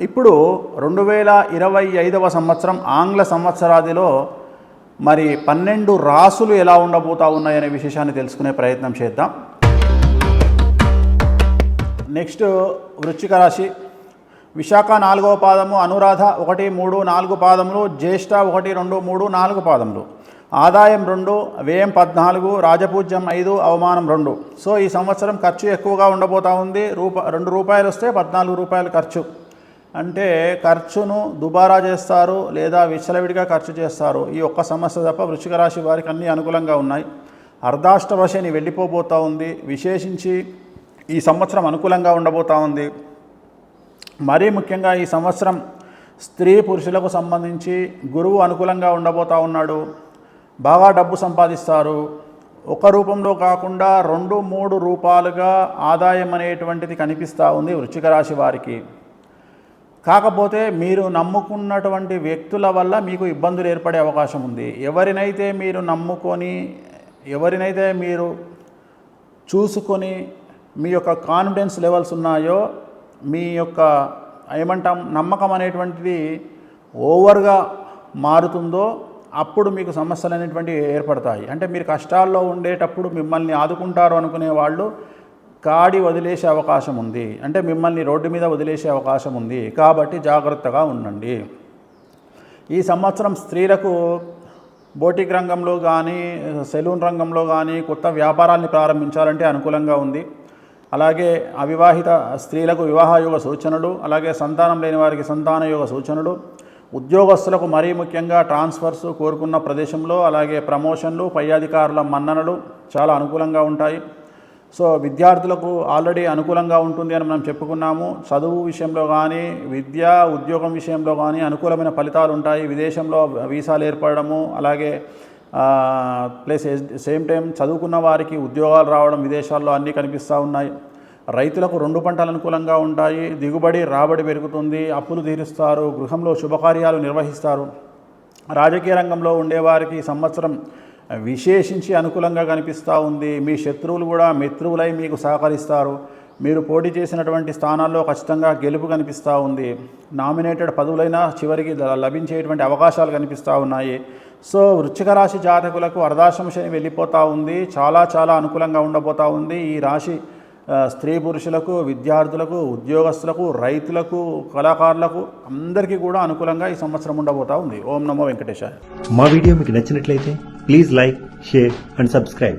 ఇప్పుడు రెండు వేల ఇరవై ఐదవ సంవత్సరం ఆంగ్ల సంవత్సరాదిలో మరి పన్నెండు రాసులు ఎలా ఉండబోతా ఉన్నాయనే విశేషాన్ని తెలుసుకునే ప్రయత్నం చేద్దాం. నెక్స్ట్ వృశ్చిక రాశి. విశాఖ నాలుగవ పాదము అనురాధ ఒకటి మూడు నాలుగు పాదములు జ్యేష్ఠ ఒకటి రెండు మూడు నాలుగు పాదములు. ఆదాయం రెండు వ్యయం పద్నాలుగు రాజపూజ్యం ఐదు అవమానం రెండు. సో ఈ సంవత్సరం ఖర్చు ఎక్కువగా ఉండబోతా ఉంది. రూప రెండు రూపాయలు వస్తే పద్నాలుగు రూపాయలు ఖర్చు. అంటే ఖర్చును దుబారా చేస్తారు లేదా విచ్చలవిడిగా ఖర్చు చేస్తారు. ఈ ఒక్క సమస్య తప్ప వృశ్చిక రాశి వారికి అన్నీ అనుకూలంగా ఉన్నాయి. అర్ధాష్టవశని వెళ్ళిపోబోతూ ఉంది. విశేషించి ఈ సంవత్సరం అనుకూలంగా ఉండబోతూ ఉంది. మరీ ముఖ్యంగా ఈ సంవత్సరం స్త్రీ పురుషులకు సంబంధించి గురువు అనుకూలంగా ఉండబోతా ఉన్నాడు. బాగా డబ్బు సంపాదిస్తారు. ఒక రూపంలో కాకుండా రెండు మూడు రూపాలుగా ఆదాయం అనేటువంటిది కనిపిస్తూ ఉంది వృశ్చిక రాశి వారికి. కాకపోతే మీరు నమ్ముకున్నటువంటి వ్యక్తుల వల్ల మీకు ఇబ్బందులు ఏర్పడే అవకాశం ఉంది. ఎవరినైతే మీరు నమ్ముకొని ఎవరినైతే మీరు చూసుకొని మీ యొక్క కాన్ఫిడెన్స్ లెవెల్స్ ఉన్నాయో మీ యొక్క ఏమంటాం నమ్మకం అనేటువంటిది ఓవర్గా మారుతుందో అప్పుడు మీకు సమస్యలు అనేటువంటివి ఏర్పడతాయి. అంటే మీరు కష్టాల్లో ఉండేటప్పుడు మిమ్మల్ని ఆదుకుంటారు అనుకునే వాళ్ళు కాడి వదిలేసే అవకాశం ఉంది. అంటే మిమ్మల్ని రోడ్డు మీద వదిలేసే అవకాశం ఉంది. కాబట్టి జాగ్రత్తగా ఉండండి. ఈ సంవత్సరం స్త్రీలకు బోటిక్ రంగంలో కానీ సెలూన్ రంగంలో కానీ కొత్త వ్యాపారాన్ని ప్రారంభించాలంటే అనుకూలంగా ఉంది. అలాగే అవివాహిత స్త్రీలకు వివాహ యోగ సూచనలు అలాగే సంతానం లేని వారికి సంతాన యోగ సూచనలు ఉద్యోగస్తులకు మరీ ముఖ్యంగా ట్రాన్స్ఫర్స్ కోరుకున్న ప్రదేశంలో అలాగే ప్రమోషన్లు పై అధికారుల మన్ననలు చాలా అనుకూలంగా ఉంటాయి. సో విద్యార్థులకు ఆల్రెడీ అనుకూలంగా ఉంటుంది అని మనం చెప్పుకున్నాము. చదువు విషయంలో కానీ విద్య ఉద్యోగం విషయంలో కానీ అనుకూలమైన ఫలితాలు ఉంటాయి. విదేశంలో వీసాలు ఏర్పడము అలాగే ప్లస్ సేమ్ టైం చదువుకున్న వారికి ఉద్యోగాలు రావడం విదేశాల్లో అన్నీ కనిపిస్తూ ఉన్నాయి. రైతులకు రెండు పంటలు అనుకూలంగా ఉంటాయి. దిగుబడి రాబడి పెరుగుతుంది. అప్పులు తీరుస్తారు. గృహంలో శుభకార్యాలు నిర్వహిస్తారు. రాజకీయ రంగంలో ఉండేవారికి సంవత్సరం విశేషించి అనుకూలంగా కనిపిస్తూ ఉంది. మీ శత్రువులు కూడా మిత్రువులై మీకు సహకరిస్తారు. మీరు పోటీ చేసినటువంటి స్థానాల్లో ఖచ్చితంగా గెలుపు కనిపిస్తూ ఉంది. నామినేటెడ్ పదవులైనా చివరికి లభించేటువంటి అవకాశాలు కనిపిస్తూ ఉన్నాయి. సో వృశ్చిక రాశి జాతకులకు అర్ధాశ్రమ శని వెళ్ళిపోతూ ఉంది. చాలా చాలా అనుకూలంగా ఉండబోతూ ఉంది. ఈ రాశి స్త్రీ పురుషులకు విద్యార్థులకు ఉద్యోగస్తులకు రైతులకు కళాకారులకు అందరికీ కూడా అనుకూలంగా ఈ సంవత్సరం ఉండబోతా ఉంది. ఓం నమో వెంకటేశాయ. మా వీడియో మీకు నచ్చినట్లయితే please like share and subscribe.